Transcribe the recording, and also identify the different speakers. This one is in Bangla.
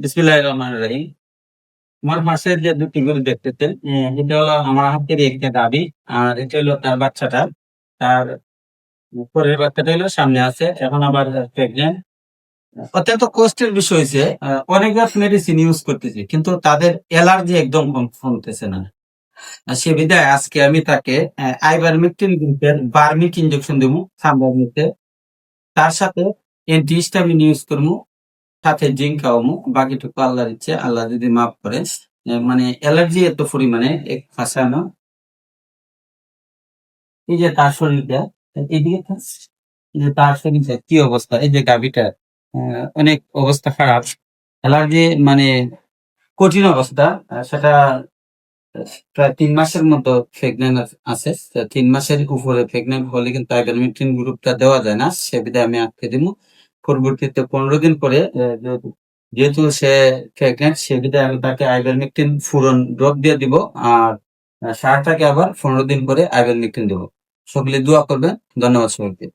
Speaker 1: বিসমিল্লাহ রহমান রহিম। আমার পাশে যে দুটি গরু দেখতেছেন এটা হলো আমার হাতের একটা গাবি আর এটা হলো তার বাচ্চাটা। তার পরের বাচ্চাটা হলো সামনে আছে এখন আবার প্রেগনেন্ট অত্যন্ত কষ্টের বিষয় হয়েছে অনেক মেডিসিন ইউজ করতেছি কিন্তু তাদের অ্যালার্জি একদম কম- কমতেছে না। সে বিধায় আজকে আমি তাকে আইবারমেকটিন গ্রুপের বার্মিক ইনজেকশন দেবো সামনের মধ্যে। তার সাথে অ্যান্টিহিস্টামিন ইউজ করব সাথে জিঙ্ক খাওয়ামু বাকিটুকু আল্লাহর ইচ্ছে আল্লাহ যদি মাফ করে। মানে অ্যালার্জি এত পরিমাণে, এক ফাঁসানো। এই যে তার শরীরটা এদিকে এই যে তার শরীরটা, কি অবস্থা? এই যে গাভিটা অনেক অবস্থা খারাপ। অ্যালার্জি মানে কঠিন অবস্থা। সেটা প্রায় তিন মাসের মতো প্রেগনেন্ট আছে। তিন মাসের উপরে প্রেগনেন্ট হলে কিন্তু আইভারমেকটিন গ্রুপটা দেওয়া যায় না। সে বিধায় আমি আটকে দিব। পরবর্তীতে পনেরো দিন পরে যেহেতু- সে প্রেগনেন্ট সে বিধায় আমি তাকে আইভেলমিকটিন ফুরন ড্রপ দিয়ে দিব আর সারটাকে আবার পনেরো দিন পরে আইভেলমিকটিন দেবো। সকলে দোয়া করবেন। ধন্যবাদ সবাইকে।